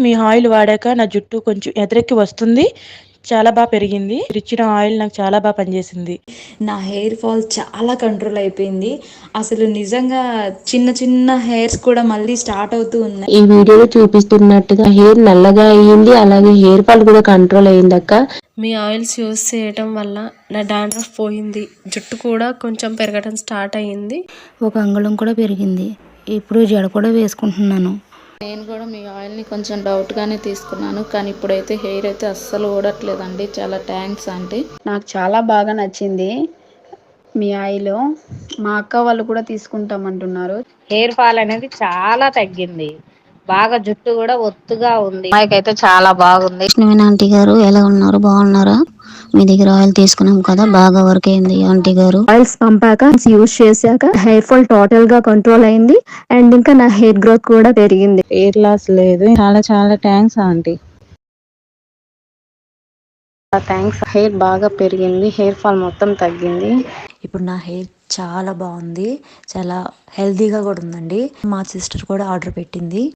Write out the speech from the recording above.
మీ oil వాడాక నా జుట్టు కొంచెం ఎదరెక్కి వస్తుంది. చాలా బాగా పెరిగింది. ఇచ్చిన ఆయిల్ నాకు చాలా బాగా పనిచేసింది. నా హెయిర్ ఫాల్ చాలా కంట్రోల్ అయిపోయింది. అసలు నిజంగా చిన్న చిన్న హెయిర్స్ కూడా మళ్ళీ స్టార్ట్ అవుతూ ఉన్నాయి. ఈ వీడియోలో చూపిస్తున్నట్టుగా హెయిర్ నల్లగా అయ్యింది అలాగే హెయిర్ ఫాల్ కూడా కంట్రోల్ అయ్యింది అక్క. మీ ఆయిల్స్ యూస్ చేయటం వల్ల నా డాండ్రఫ్ పోయింది. జుట్టు కూడా కొంచెం పెరగడం స్టార్ట్ అయ్యింది. ఒక అంగుళం కూడా పెరిగింది. ఇప్పుడు జడ కూడా వేసుకుంటున్నాను. నేను కూడా మీ ఆయిల్ని కొంచెం డౌట్గానే తీసుకున్నాను కానీ ఇప్పుడైతే హెయిర్ అయితే అస్సలు ఊడట్లేదండి. చాలా థ్యాంక్స్ ఆంటీ. నాకు చాలా బాగా నచ్చింది మీ ఆయిల్. మా అక్క వాళ్ళు కూడా తీసుకుంటామంటున్నారు. హెయిర్ ఫాల్ అనేది చాలా తగ్గింది. బాగా జుట్టు కూడా ఒత్తుగా ఉంది. అమ్మాయికైతే చాలా బాగుంది. ఆంటీ గారు ఎలా ఉన్నారు? బాగున్నారా? మీ దగ్గర ఆయిల్ తీసుకున్నాం కదా బాగా వర్క్ అయింది ఆంటీ గారు. ఆయిల్స్ పంపాక యూస్ చేశాక హెయిర్ ఫాల్ టోటల్గా కంట్రోల్ అయింది. అండ్ ఇంకా నా హెయిర్ గ్రోత్ కూడా పెరిగింది. హెయిర్ లాస్ లేదు. చాలా చాలా థ్యాంక్స్ ఆంటీ. థ్యాంక్స్ హెయిర్ బాగా పెరిగింది. హెయిర్ ఫాల్ మొత్తం తగ్గింది. ఇప్పుడు నా హెయిర్ చాలా బాగుంది. చాలా హెల్తీగా కూడా ఉందండి. మా సిస్టర్ కూడా ఆర్డర్ పెట్టింది.